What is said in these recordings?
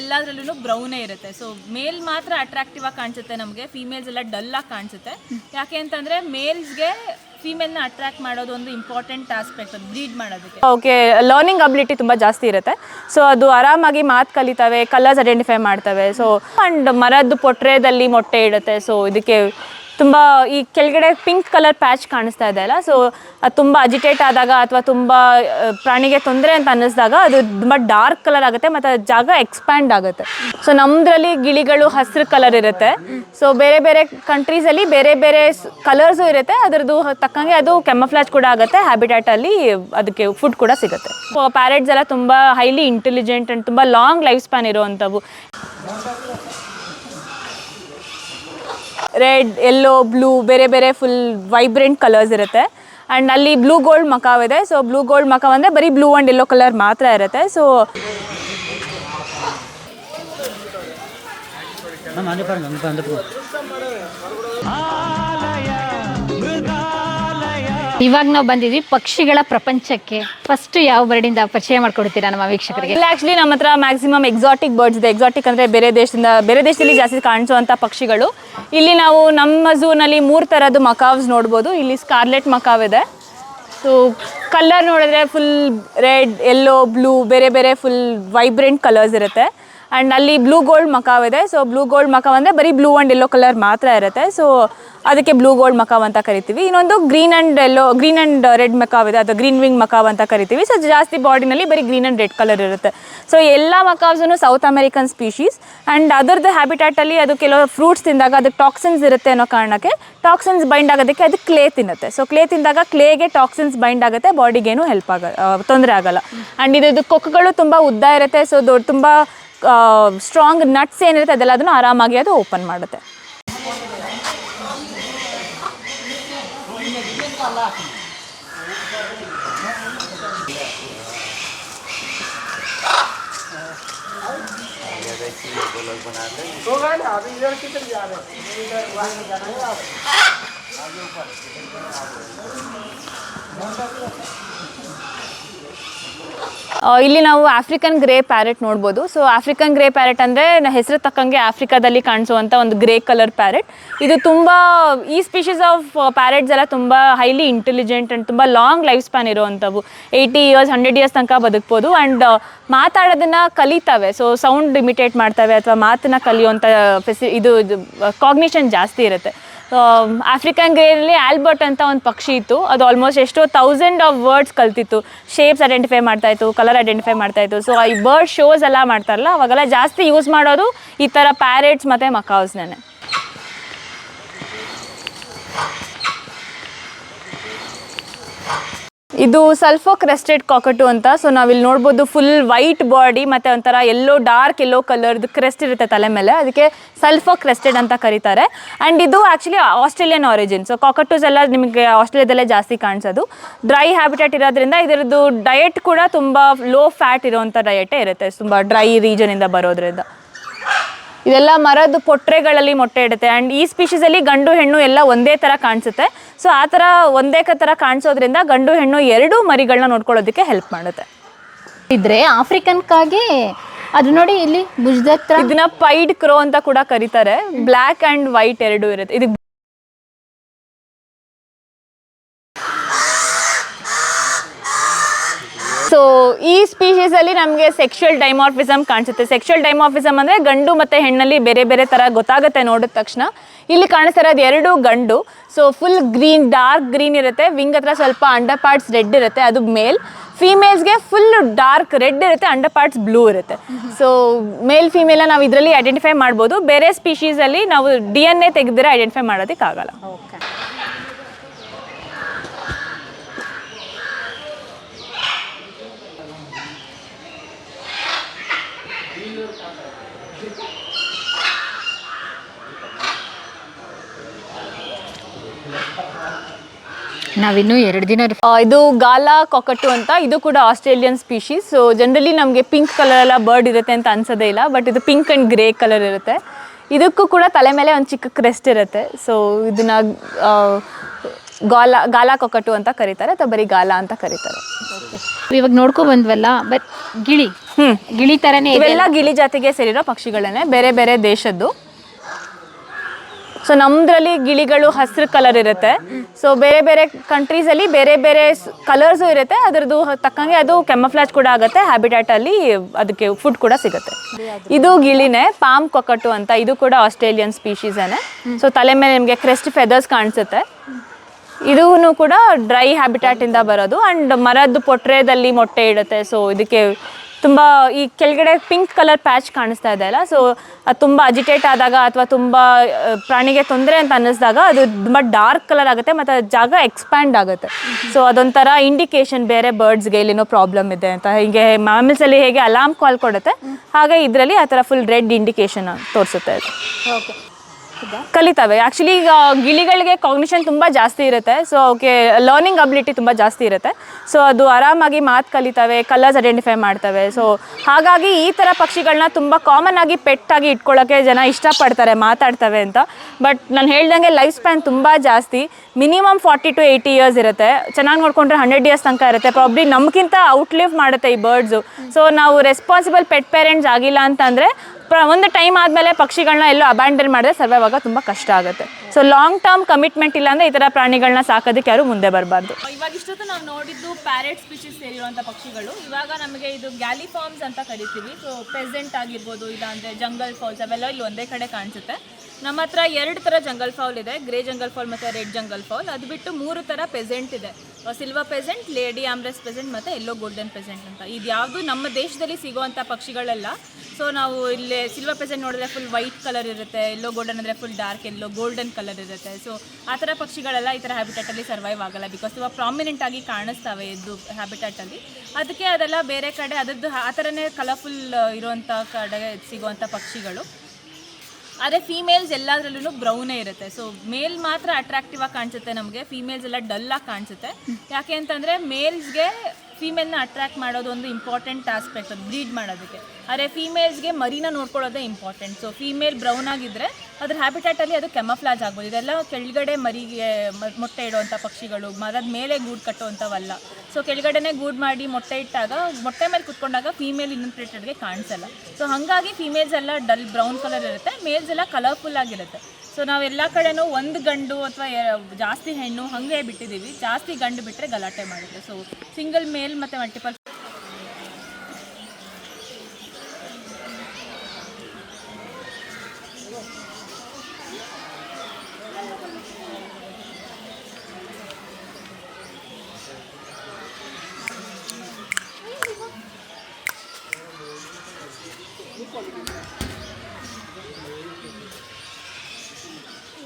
ಎಲ್ಲದರಲ್ಲೂ ಬ್ರೌನೇ ಇರುತ್ತೆ. ಸೊ ಮೇಲ್ ಮಾತ್ರ ಅಟ್ರಾಕ್ಟಿವ್ ಆಗಿ ಕಾಣಿಸುತ್ತೆ ನಮಗೆ. ಫೀಮೇಲ್ಸ್ ಎಲ್ಲ ಡಲ್ ಆಗಿ ಕಾಣಿಸುತ್ತೆ. ಯಾಕೆ ಅಂತಂದ್ರೆ ಮೇಲ್ಸ್ಗೆ ಫೀಮೇಲ್ನ ಅಟ್ರಾಕ್ಟ್ ಮಾಡೋದು ಒಂದು ಇಂಪಾರ್ಟೆಂಟ್ ಆಸ್ಪೆಕ್ಟ್ ಅದು ಬ್ರೀಡ್ ಮಾಡೋದಕ್ಕೆ. ಓಕೆ ಲರ್ನಿಂಗ್ ಅಬಿಲಿಟಿ ತುಂಬ ಜಾಸ್ತಿ ಇರುತ್ತೆ. ಸೊ ಅದು ಆರಾಮಾಗಿ ಮಾತು ಕಲಿತವೆ ಕಲರ್ಸ್ ಐಡೆಂಟಿಫೈ ಮಾಡ್ತವೆ. ಸೊ ಅಂಡ್ ಮರದ್ದು ಪೊಟ್ರೆದಲ್ಲಿ ಮೊಟ್ಟೆ ಇಡುತ್ತೆ. ಸೊ ಇದಕ್ಕೆ ತುಂಬ ಈ ಕೆಳಗಡೆ ಪಿಂಕ್ ಕಲರ್ ಪ್ಯಾಚ್ ಕಾಣಿಸ್ತಾ ಇದೆ ಅಲ್ಲ? ಸೊ ಅದು ತುಂಬ ಅಜಿಟೇಟ್ ಆದಾಗ ಅಥವಾ ತುಂಬ ಪ್ರಾಣಿಗೆ ತೊಂದರೆ ಅಂತ ಅನ್ನಿಸಿದಾಗ ಅದು ತುಂಬ ಡಾರ್ಕ್ ಕಲರ್ ಆಗುತ್ತೆ ಮತ್ತು ಜಾಗ ಎಕ್ಸ್ಪ್ಯಾಂಡ್ ಆಗುತ್ತೆ. ಸೊ ನಮ್ಮದ್ರಲ್ಲಿ ಗಿಳಿಗಳು ಹಸಿರು ಕಲರ್ ಇರುತ್ತೆ. ಸೊ ಬೇರೆ ಬೇರೆ ಕಂಟ್ರೀಸಲ್ಲಿ ಬೇರೆ ಬೇರೆ ಕಲರ್ಸು ಇರುತ್ತೆ. ಅದರದ್ದು ತಕ್ಕಂಗೆ ಅದು ಕೆಮಫ್ಲಾಜ್ ಕೂಡ ಆಗುತ್ತೆ. ಹ್ಯಾಬಿಟ್ಯಾಟಲ್ಲಿ ಅದಕ್ಕೆ ಫುಡ್ ಕೂಡ ಸಿಗುತ್ತೆ. ಪ್ಯಾರೆಟ್ಸ್ ಎಲ್ಲ ತುಂಬ ಹೈಲಿ ಇಂಟೆಲಿಜೆಂಟ್ ಆ್ಯಂಡ್ ತುಂಬ ಲಾಂಗ್ ಲೈಫ್ ಸ್ಪ್ಯಾನ್ ಇರುವಂಥವು. ರೆಡ್ ಎಲ್ಲೋ ಬ್ಲೂ ಬೇರೆ ಬೇರೆ ಫುಲ್ ವೈಬ್ರೆಂಟ್ ಕಲರ್ಸ್ ಇರುತ್ತೆ. ಆ್ಯಂಡ್ ಅಲ್ಲಿ ಬ್ಲೂ ಗೋಲ್ಡ್ ಮಕಾವ್ ಇದೆ. ಸೊ ಬ್ಲೂ ಗೋಲ್ಡ್ ಮಕಾವ್ ಅಂದರೆ ಬರೀ ಬ್ಲೂ ಆ್ಯಂಡ್ ಎಲ್ಲೋ ಕಲರ್ ಮಾತ್ರ ಇರುತ್ತೆ. ಸೊ மேம் ಇವಾಗ ನಾವು ಬಂದಿದ್ವಿ ಪಕ್ಷಿಗಳ ಪ್ರಪಂಚಕ್ಕೆ. ಫಸ್ಟ್ ಯಾವ ಬರ್ಡಿಂದ ಪರಿಚಯ ಮಾಡ್ಕೊಡ್ತೀರಾ ನಮ್ಮ ವೀಕ್ಷಕರಿಗೆ? ಇಲ್ಲ ಆ್ಯಕ್ಚುಲಿ ನಮ್ಮ ಹತ್ರ ಮ್ಯಾಕ್ಸಿಮಮ್ ಎಕ್ಸಾಟಿಕ್ ಬರ್ಡ್ಸ್ ಇದೆ. ಎಕ್ಸಾಟಿಕ್ ಅಂದರೆ ಬೇರೆ ದೇಶದಿಂದ, ಬೇರೆ ದೇಶದಲ್ಲಿ ಜಾಸ್ತಿ ಕಾಣಿಸುವಂಥ ಪಕ್ಷಿಗಳು. ಇಲ್ಲಿ ನಾವು ನಮ್ಮ ಝೂನಲ್ಲಿ ಮೂರು ಥರದ್ದು ಮಕಾವ್ಸ್ ನೋಡ್ಬೋದು. ಇಲ್ಲಿ ಸ್ಕಾರ್ಲೆಟ್ ಮಕಾವ್ ಇದೆ. ಸೊ ಕಲರ್ ನೋಡಿದ್ರೆ ಫುಲ್ ರೆಡ್ ಎಲ್ಲೋ ಬ್ಲೂ ಬೇರೆ ಬೇರೆ ಫುಲ್ ವೈಬ್ರೆಂಟ್ ಕಲರ್ಸ್ ಇರುತ್ತೆ. ಆ್ಯಂಡ್ ಅಲ್ಲಿ ಬ್ಲೂ ಗೋಲ್ಡ್ ಮಕಾವ್ ಇದೆ. ಸೊ ಬ್ಲೂ ಗೋಲ್ಡ್ ಮಕಾವ್ ಅಂದರೆ ಬರೀ ಬ್ಲೂ ಆ್ಯಂಡ್ ಯೆಲ್ಲೋ ಕಲರ್ ಮಾತ್ರ ಇರುತ್ತೆ. ಸೊ ಅದಕ್ಕೆ ಬ್ಲೂ ಗೋಲ್ಡ್ ಮಕಾವ್ ಅಂತ ಕರಿತೀವಿ. ಇನ್ನೊಂದು green and yellow green and red macaw ಇದೆ. ಅದು ಗ್ರೀನ್ ವಿಂಗ್ ಮಕಾವ್ ಅಂತ ಕರಿತೀವಿ. ಸೊ ಜಾಸ್ತಿ ಬಾಡಿನಲ್ಲಿ ಬರೀ ಗ್ರೀನ್ ಆ್ಯಂಡ್ ರೆಡ್ ಕಲರ್ ಇರುತ್ತೆ. ಸೊ ಎಲ್ಲ ಮಕಾವ್ಸೂ ಸೌತ್ ಅಮೆರಿಕನ್ ಸ್ಪೀಶೀಸ್ ಆ್ಯಂಡ್ ಅದರದ್ದು ಹ್ಯಾಬಿಟ್ಯಾಟಲ್ಲಿ ಅದು ಕೆಲವು ಫ್ರೂಟ್ಸ್ ತಿಂದಾಗ ಅದಕ್ಕೆ ಟಾಕ್ಸಿನ್ಸ್ ಇರುತ್ತೆ ಅನ್ನೋ ಕಾರಣಕ್ಕೆ ಟಾಕ್ಸಿನ್ಸ್ ಬೈಂಡ್ ಆಗೋದಕ್ಕೆ ಅದು ಕ್ಲೇ ತಿನ್ನುತ್ತೆ. ಸೊ ಕ್ಲೇ ತಿಂದಾಗ ಕ್ಲೇಗೆ ಟಾಕ್ಸಿನ್ಸ್ ಬೈಂಡ್ ಆಗುತ್ತೆ. ಬಾಡಿಗೇನು ಹೆಲ್ಪ್ ಆಗ ತೊಂದರೆ ಆಗಲ್ಲ. ಆ್ಯಂಡ್ ಇದು ಕೊಕ್ಕುಗಳು ತುಂಬ ಉದ್ದ ಇರುತ್ತೆ. ಸೊ ದೊಡ್ಡ, ತುಂಬ ಸ್ಟ್ರಾಂಗ್ ನಟ್ಸ್ ಏನಿರುತ್ತೆ ಅದೆಲ್ಲ ಅದನ್ನು ಆರಾಮಾಗಿ ಅದು ಓಪನ್ ಮಾಡುತ್ತೆ. ಇಲ್ಲಿ ನಾವು ಆಫ್ರಿಕನ್ ಗ್ರೇ ಪ್ಯಾರೆಟ್ ನೋಡ್ಬೋದು. ಸೊ ಆಫ್ರಿಕನ್ ಗ್ರೇ ಪ್ಯಾರೆಟ್ ಅಂದರೆ ಹೆಸರು ತಕ್ಕಂಗೆ ಆಫ್ರಿಕಾದಲ್ಲಿ ಕಾಣಿಸುವಂಥ ಒಂದು ಗ್ರೇ ಕಲರ್ ಪ್ಯಾರೆಟ್ ಇದು ತುಂಬ, ಈ ಸ್ಪೀಷೀಸ್ ಆಫ್ ಪ್ಯಾರೆಟ್ಸ್ ಎಲ್ಲ ತುಂಬ ಹೈಲಿ ಇಂಟೆಲಿಜೆಂಟ್ ಆ್ಯಂಡ್ ತುಂಬ ಲಾಂಗ್ ಲೈಫ್ ಸ್ಪ್ಯಾನ್ ಇರುವಂಥವು. ಏಯ್ಟಿ ಇಯರ್ಸ್ ಹಂಡ್ರೆಡ್ ಇಯರ್ಸ್ ತನಕ ಬದುಕ್ಬೋದು. ಆ್ಯಂಡ್ ಮಾತಾಡೋದನ್ನು ಕಲಿತಾವೆ. ಸೊ ಸೌಂಡ್ ಇಮಿಟೇಟ್ ಮಾಡ್ತವೆ ಅಥವಾ ಮಾತನ್ನ ಕಲಿಯುವಂಥ ಫೆಸಿ ಇದು ಕಾಗ್ನಿಷನ್ ಜಾಸ್ತಿ ಇರುತ್ತೆ. ಆಫ್ರಿಕನ್ ಗ್ರೇನಲ್ಲಿ ಆಲ್ಬರ್ಟ್ ಅಂತ ಒಂದು ಪಕ್ಷಿ ಇತ್ತು. ಅದು ಆಲ್ಮೋಸ್ಟ್ ಎಷ್ಟೋ ತೌಸಂಡ್ ಆಫ್ ವರ್ಡ್ಸ್ ಕಲ್ತಿತ್ತು. ಶೇಪ್ಸ್ ಐಡೆಂಟಿಫೈ ಮಾಡ್ತಾ ಇತ್ತು ಕಲರ್ ಐಡೆಂಟಿಫೈ ಮಾಡ್ತಾ ಇತ್ತು. ಸೊ ಈ ಬರ್ಡ್ ಶೋಸ್ ಎಲ್ಲ ಮಾಡ್ತಾರಲ್ಲ, ಅವಾಗೆಲ್ಲ ಜಾಸ್ತಿ ಯೂಸ್ ಮಾಡೋದು ಈ ಥರ ಪ್ಯಾರೆಟ್ಸ್ ಮತ್ತು ಮಕಾವ್ಸ್ನೇ ಇದು ಸಲ್ಫೋ ಕ್ರೆಸ್ಟೆಡ್ ಕಾಕಟು ಅಂತ. ಸೊ ನಾವಿಲ್ಲಿ ನೋಡ್ಬೋದು ಫುಲ್ ವೈಟ್ ಬಾಡಿ ಮತ್ತೆ ಒಂಥರ ಎಲ್ಲೋ ಡಾರ್ಕ್ ಎಲ್ಲೋ ಕಲರ್ದು ಕ್ರೆಸ್ಟ್ ಇರುತ್ತೆ ತಲೆ ಮೇಲೆ. ಅದಕ್ಕೆ ಸಲ್ಫೋ ಕ್ರೆಸ್ಟೆಡ್ ಅಂತ ಕರೀತಾರೆ. ಆ್ಯಂಡ್ ಇದು actually Australian origin so cockatoos ಎಲ್ಲ ನಿಮಗೆ ಆಸ್ಟ್ರೇಲಿಯಾದಲ್ಲೇ ಜಾಸ್ತಿ ಕಾಣಿಸೋದು. ಡ್ರೈ ಹ್ಯಾಬಿಟೆಟ್ ಇರೋದ್ರಿಂದ ಇದರದ್ದು ಡಯಟ್ ಕೂಡ ತುಂಬ ಲೋ ಫ್ಯಾಟ್ ಇರೋವಂಥ ಡಯಟೇ ಇರುತ್ತೆ. ತುಂಬ ಡ್ರೈ ರೀಜನಿಂದ ಬರೋದ್ರಿಂದ. ಇದೆಲ್ಲ ಮರದ ಪೊಟ್ರೆಗಳಲ್ಲಿ ಮೊಟ್ಟೆ ಇಡುತ್ತೆ. ಆ್ಯಂಡ್ ಈ ಸ್ಪೀಷೀಸಲ್ಲಿ ಗಂಡು ಹೆಣ್ಣು ಎಲ್ಲ ಒಂದೇ ಥರ ಕಾಣಿಸುತ್ತೆ. ಸೊ ಆ ಥರ ಒಂದೇ ಥರ ಕಾಣಿಸೋದ್ರಿಂದ ಗಂಡು ಹೆಣ್ಣು ಎರಡೂ ಮರಿಗಳನ್ನ ನೋಡ್ಕೊಳ್ಳೋದಕ್ಕೆ ಹೆಲ್ಪ್ ಮಾಡುತ್ತೆ. ಇದ್ರೆ ಆಫ್ರಿಕನ್ಕಾಗಿ ಅದು ನೋಡಿ ಇಲ್ಲಿ ಭುಜದ ಹತ್ರ ಇದನ್ನ ಪೈಡ್ ಕ್ರೋ ಅಂತ ಕೂಡ ಕರೀತಾರೆ. ಬ್ಲ್ಯಾಕ್ ಆ್ಯಂಡ್ ವೈಟ್ ಎರಡು ಇರುತ್ತೆ. ಇದು ಸೊ ಈ ಸ್ಪೀಶೀಸ್ ಅಲ್ಲಿ ನಮಗೆ ಸೆಕ್ಷುಯಲ್ ಡೈಮಾರ್ಫಿಸಮ್ ಕಾಣಿಸುತ್ತೆ. ಸೆಕ್ಷುಯಲ್ ಡೈಮಾರ್ಫಿಸಮ್ ಅಂದ್ರೆ ಗಂಡು ಮತ್ತೆ ಹೆಣ್ಣಲ್ಲಿ ಬೇರೆ ಬೇರೆ ತರ ಗೊತ್ತಾಗುತ್ತೆ ನೋಡಿದ ತಕ್ಷಣ. ಇಲ್ಲಿ ಕಾಣಿಸ್ತಾ ಇರೋದು ಎರಡು ಗಂಡು. So full green dark green ಇರುತ್ತೆ. ವಿಂಗ್ ಹತ್ರ ಸ್ವಲ್ಪ ಅಂಡರ್ ಪಾರ್ಟ್ಸ್ ರೆಡ್ ಇರುತ್ತೆ, ಅದು ಮೇಲ್ ಫೀಮೇಲ್ಸ್ಗೆ ಫುಲ್ ಡಾರ್ಕ್ ರೆಡ್ ಇರುತ್ತೆ ಅಂಡರ್ ಪಾರ್ಟ್ಸ್ ಬ್ಲೂ ಇರುತ್ತೆ. ಸೊ ಮೇಲ್ ಫೀಮೇಲ ನಾವು ಇದರಲ್ಲಿ ಐಡೆಂಟಿಫೈ ಮಾಡ್ಬೋದು. ಬೇರೆ ಸ್ಪೀಶೀಸಲ್ಲಿ ನಾವು ಡಿ ಎನ್ ಎ ತೆಗೆದ್ರೆ ಐಡೆಂಟಿಫೈ ಮಾಡೋದಕ್ಕಾಗಲ್ಲ. ನಾವಿನ್ನೂ ಎರಡು ದಿನ ಇದು ಗಾಲಾ ಕೊಕಟು ಅಂತ ಇದು ಕೂಡ ಆಸ್ಟ್ರೇಲಿಯನ್ ಸ್ಪೀಶೀಸ್. ಸೊ ಜನರಲಿ ನಮಗೆ ಪಿಂಕ್ ಕಲರ್ ಎಲ್ಲ ಬರ್ಡ್ ಇರುತ್ತೆ ಅಂತ ಅನ್ಸೋದೇ ಇಲ್ಲ ಬಟ್ ಇದು ಪಿಂಕ್ ಆ್ಯಂಡ್ ಗ್ರೇ ಕಲರ್ ಇರುತ್ತೆ. ಇದಕ್ಕೂ ಕೂಡ ತಲೆ ಮೇಲೆ ಒಂದು ಚಿಕ್ಕ ಕ್ರೆಸ್ಟ್ ಇರುತ್ತೆ. ಸೊ ಇದನ್ನ ಗಾಲ ಗಾಲ ಕೊಕ್ಕಟ್ಟು ಅಂತ ಕರೀತಾರೆ ಅಥವಾ ಬರೀ ಗಾಲ ಅಂತ ಕರೀತಾರೆ. ಇವಾಗ ನೋಡ್ಕೊ ಬಂದ್ವಲ್ಲ ಬಟ್ ಗಿಳಿ. ಹ್ಮ್. ಗಿಳಿ ತರನೇ ಇದೆ. ಇವೆಲ್ಲ ಗಿಳಿ ಜಾತಿಗೆ ಸೇರಿರೋ ಪಕ್ಷಿಗಳನ್ನೇ ಬೇರೆ ಬೇರೆ ದೇಶದ್ದು. ಸೊ ನಮ್ದ್ರಲ್ಲಿ ಗಿಳಿಗಳು ಹಸಿರು ಕಲರ್ ಇರುತ್ತೆ. ಸೊ ಬೇರೆ ಬೇರೆ ಕಂಟ್ರೀಸಲ್ಲಿ ಬೇರೆ ಬೇರೆ ಕಲರ್ಸು ಇರುತ್ತೆ. ಅದರದ್ದು ತಕ್ಕಂಗೆ ಅದು ಕೆಮಫ್ಲಾಜ್ ಕೂಡ ಆಗುತ್ತೆ. ಹ್ಯಾಬಿಟ್ಯಾಟ್ ಅಲ್ಲಿ ಅದಕ್ಕೆ ಫುಡ್ ಕೂಡ ಸಿಗುತ್ತೆ. ಇದು ಗಿಳಿನೇ, ಪಾಮ್ ಕೊಕಟು ಅಂತ. ಇದು ಕೂಡ ಆಸ್ಟ್ರೇಲಿಯನ್ ಸ್ಪೀಶೀಸೇನೆ ಸೊ ತಲೆ ಮೇಲೆ ನಿಮಗೆ ಕ್ರೆಸ್ಟ್ ಫೆದರ್ಸ್ ಕಾಣಿಸುತ್ತೆ. ಇದೂ ಕೂಡ ಡ್ರೈ ಹ್ಯಾಬಿಟ್ಯಾಟ್ ಇಂದ ಬರೋದು. ಅಂಡ್ ಮರದ ಪೊಟ್ರೆದಲ್ಲಿ ಮೊಟ್ಟೆ ಇಡುತ್ತೆ. ಸೊ ಇದಕ್ಕೆ ತುಂಬ ಈ ಕೆಳಗಡೆ ಪಿಂಕ್ ಕಲರ್ ಪ್ಯಾಚ್ ಕಾಣಿಸ್ತಾ ಇದೆ ಅಲ್ಲ? ಸೊ ಅದು ತುಂಬ ಅಜಿಟೇಟ್ ಆದಾಗ ಅಥವಾ ತುಂಬ ಪ್ರಾಣಿಗೆ ತೊಂದರೆ ಅಂತ ಅನ್ನಿಸಿದಾಗ ಅದು ತುಂಬ ಡಾರ್ಕ್ ಕಲರ್ ಆಗುತ್ತೆ ಮತ್ತು ಜಾಗ ಎಕ್ಸ್ಪ್ಯಾಂಡ್ ಆಗುತ್ತೆ. ಸೊ ಅದೊಂಥರ ಇಂಡಿಕೇಶನ್ ಬೇರೆ ಬರ್ಡ್ಸ್ಗೆ ಇಲ್ಲಿನೋ ಪ್ರಾಬ್ಲಮ್ ಇದೆ ಅಂತ. ಹೀಗೆ ಮ್ಯಾಮಲ್ಸಲ್ಲಿ ಹೇಗೆ ಅಲಾರ್ಮ್ ಕಾಲ್ ಕೊಡುತ್ತೆ, ಹಾಗೆ ಇದರಲ್ಲಿ ಆ ಥರ ಫುಲ್ ರೆಡ್ ಇಂಡಿಕೇಶನ್ ತೋರಿಸುತ್ತೆ ಅದು. ಕಲಿತವೆ. ಆ್ಯಕ್ಚುಲಿ ಈಗ ಗಿಳಿಗಳಿಗೆ ಕಾಗ್ನಿಷನ್ ತುಂಬ ಜಾಸ್ತಿ ಇರುತ್ತೆ. ಸೊ ಅವಕ್ಕೆ ಲರ್ನಿಂಗ್ ಅಬಿಲಿಟಿ ತುಂಬ ಜಾಸ್ತಿ ಇರುತ್ತೆ. ಸೊ ಅದು ಆರಾಮಾಗಿ ಮಾತು ಕಲಿತಾವೆ ಕಲರ್ಸ್ ಐಡೆಂಟಿಫೈ ಮಾಡ್ತವೆ. ಸೊ ಹಾಗಾಗಿ ಈ ಥರ ಪಕ್ಷಿಗಳನ್ನ ತುಂಬ ಕಾಮನ್ ಆಗಿ ಪೆಟ್ಟಾಗಿ ಇಟ್ಕೊಳ್ಳೋಕ್ಕೆ ಜನ ಇಷ್ಟಪಡ್ತಾರೆ, ಮಾತಾಡ್ತವೆ ಅಂತ. ಬಟ್ ನಾನು ಹೇಳ್ದಂಗೆ ಲೈಫ್ ಸ್ಪ್ಯಾನ್ ತುಂಬ ಜಾಸ್ತಿ. Minimum forty to eighty years ಇರುತ್ತೆ. ಚೆನ್ನಾಗಿ ನೋಡ್ಕೊಂಡ್ರೆ ಹಂಡ್ರೆಡ್ ಇಯರ್ಸ್ ತನಕ ಇರುತ್ತೆ. ಪ್ರಾಬ್ಲಿ ನಮಗಿಂತ ಔಟ್ಲಿವ್ ಮಾಡುತ್ತೆ ಈ ಬರ್ಡ್ಸು ಸೊ ನಾವು ರೆಸ್ಪಾನ್ಸಿಬಲ್ ಪೆಟ್ ಪೇರೆಂಟ್ಸ್ ಆಗಿಲ್ಲ ಅಂತಂದರೆ ಒಂದು ಟೈಮ್ ಆದಮೇಲೆ ಪಕ್ಷಿಗಳನ್ನ ಎಲ್ಲೋ ಅಬ್ಯಾಂಡನ್ ಮಾಡಿದ್ರೆ ಸರ್ವೈವ್ ಆಗೋದು ತುಂಬ ಕಷ್ಟ ಆಗುತ್ತೆ. ಸೊ ಲಾಂಗ್ ಟರ್ಮ್ ಕಮಿಟ್ಮೆಂಟ್ ಇಲ್ಲ ಅಂದರೆ ಈ ಥರ ಪ್ರಾಣಿಗಳನ್ನ ಸಾಕೋದಕ್ಕೆ ಯಾರು ಮುಂದೆ ಬರಬಾರ್ದು. ಇವಾಗ ಇಷ್ಟೊತ್ತು ನಾವು ನೋಡಿದ್ದು ಪ್ಯಾರೆಟ್ ಸ್ಪೀಶೀಸ್ ಸೇರಿರುವಂಥ ಪಕ್ಷಿಗಳು. ಇವಾಗ ನಮಗೆ ಇದು ಗ್ಯಾಲಿ ಫಾರ್ಮ್ಸ್ ಅಂತ ಕರಿತೀವಿ. ಸೊ ಪ್ರೆಸೆಂಟ್ ಆಗಿರ್ಬೋದು ಇಲ್ಲ ಅಂದರೆ ಜಂಗಲ್ ಫಾಲ್ಸ್ ಅವೆಲ್ಲ ಇಲ್ಲಿ ಒಂದೇ ಕಡೆ ಕಾಣಿಸುತ್ತೆ. ನಮ್ಮ ಹತ್ರ ಎರಡು ಥರ ಜಂಗಲ್ ಫಾಲ್ ಇದೆ. ಗ್ರೇ ಜಂಗಲ್ ಫಾಲ್ ಮತ್ತು ರೆಡ್ ಜಂಗಲ್ ಫಾಲ್ ಅದು ಬಿಟ್ಟು ಮೂರು ಥರ ಪೆಸೆಂಟ್ ಇದೆ. Silver pheasant lady Amherst pheasant ಮತ್ತು ಎಲ್ಲೋ ಗೋಲ್ಡನ್ ಪೆಸೆಂಟ್ ಅಂತ. ಇದು ಯಾವುದು ನಮ್ಮ ದೇಶದಲ್ಲಿ ಸಿಗುವಂಥ ಪಕ್ಷಿಗಳೆಲ್ಲ. ಸೊ ನಾವು ಇಲ್ಲಿ ಸಿಲ್ವರ್ ಪೆಸೆಂಟ್ ನೋಡಿದ್ರೆ ಫುಲ್ ವೈಟ್ ಕಲರ್ ಇರುತ್ತೆ. ಎಲ್ಲೋ ಗೋಲ್ಡನ್ ಅಂದರೆ full dark yellow golden colour ಇರುತ್ತೆ. ಸೊ ಆ ಥರ ಪಕ್ಷಿಗಳೆಲ್ಲ ಈ ಥರ ಹ್ಯಾಬಿಟೇಟಲ್ಲಿ ಸರ್ವೈವ್ ಆಗಲ್ಲ ಬಿಕಾಸ್ ಇವಾಗ ಪ್ರಾಮಿನೆಂಟ್ ಆಗಿ ಕಾಣಿಸ್ತವೆ ಇದು ಹ್ಯಾಬಿಟೇಟಲ್ಲಿ ಅದಕ್ಕೆ ಅದೆಲ್ಲ ಬೇರೆ ಕಡೆ, ಅದರದ್ದು ಆ ಥರನೇ ಕಲರ್ಫುಲ್ ಇರುವಂಥ ಕಡೆ ಸಿಗುವಂಥ ಪಕ್ಷಿಗಳು. ಆದರೆ ಫೀಮೇಲ್ಸ್ ಎಲ್ಲದರಲ್ಲೂ ಬ್ರೌನೇ ಇರುತ್ತೆ. ಸೊ ಮೇಲ್ ಮಾತ್ರ ಅಟ್ರಾಕ್ಟಿವ್ ಆಗಿ ಕಾಣಿಸುತ್ತೆ ನಮಗೆ. ಫೀಮೇಲ್ಸ್ ಎಲ್ಲ ಡಲ್ ಆಗಿ ಕಾಣಿಸುತ್ತೆ. ಯಾಕೆ ಅಂತಂದರೆ ಮೇಲ್ಸ್ಗೆ ಫೀಮೇಲ್ನ ಅಟ್ರ್ಯಾಕ್ಟ್ ಮಾಡೋದು ಒಂದು ಇಂಪಾರ್ಟೆಂಟ್ ಆಸ್ಪೆಕ್ಟ್ ಅದು ಬ್ರೀಡ್ ಮಾಡೋದಕ್ಕೆ. ಆದರೆ ಫೀಮೇಲ್ಸ್ಗೆ ಮರಿನ ನೋಡ್ಕೊಳ್ಳೋದೇ ಇಂಪಾರ್ಟೆಂಟ್ ಸೊ ಫೀಮೇಲ್ ಬ್ರೌನ್ ಆಗಿದ್ದರೆ ಅದ್ರ ಹ್ಯಾಬಿಟ್ಯಾಟಲ್ಲಿ ಅದು ಕೆಮಫ್ಲಾಜ್ ಆಗ್ಬೋದು. ಇದೆಲ್ಲ ಕೆಳಗಡೆ ಮರಿಗೆ ಮೊಟ್ಟೆ ಇಡುವಂಥ ಪಕ್ಷಿಗಳು, ಮರದ ಮೇಲೆ ಗೂಡು ಕಟ್ಟುವಂಥವಲ್ಲ. ಸೊ ಕೆಳಗಡೆನೇ ಗೂಡು ಮಾಡಿ ಮೊಟ್ಟೆ ಇಟ್ಟಾಗ, ಮೊಟ್ಟೆ ಮೇಲೆ ಕುತ್ಕೊಂಡಾಗ ಫೀಮೇಲ್ ಇನ್ಪ್ರೇಟೆಡ್ಗೆ ಕಾಣಿಸಲ್ಲ. ಸೊ ಹಾಗಾಗಿ ಫೀಮೇಲ್ಸ್ ಎಲ್ಲ ಡಲ್ ಬ್ರೌನ್ ಕಲರ್ ಇರುತ್ತೆ ಮೇಲ್ಸ್ ಎಲ್ಲ ಕಲರ್ಫುಲ್ ಆಗಿರುತ್ತೆ. ಸೊ ನಾವೆಲ್ಲ ಕಡೆನೂ ಒಂದು ಗಂಡು ಅಥವಾ ಜಾಸ್ತಿ ಹೆಣ್ಣು ಹಾಗೆ ಬಿಟ್ಟಿದ್ದೀವಿ ಜಾಸ್ತಿ ಗಂಡು ಬಿಟ್ಟರೆ ಗಲಾಟೆ ಮಾಡುತ್ತೆ ಸೊ ಸಿಂಗಲ್ ಮೇಲ್ ಮತ್ತು ಮಲ್ಟಿಪಲ್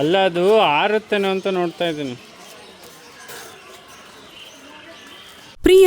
ಅಲ್ಲ ಅದು ಆರುತ್ತೇನೋ ಅಂತ ನೋಡ್ತಾ ಇದ್ದೀನಿ.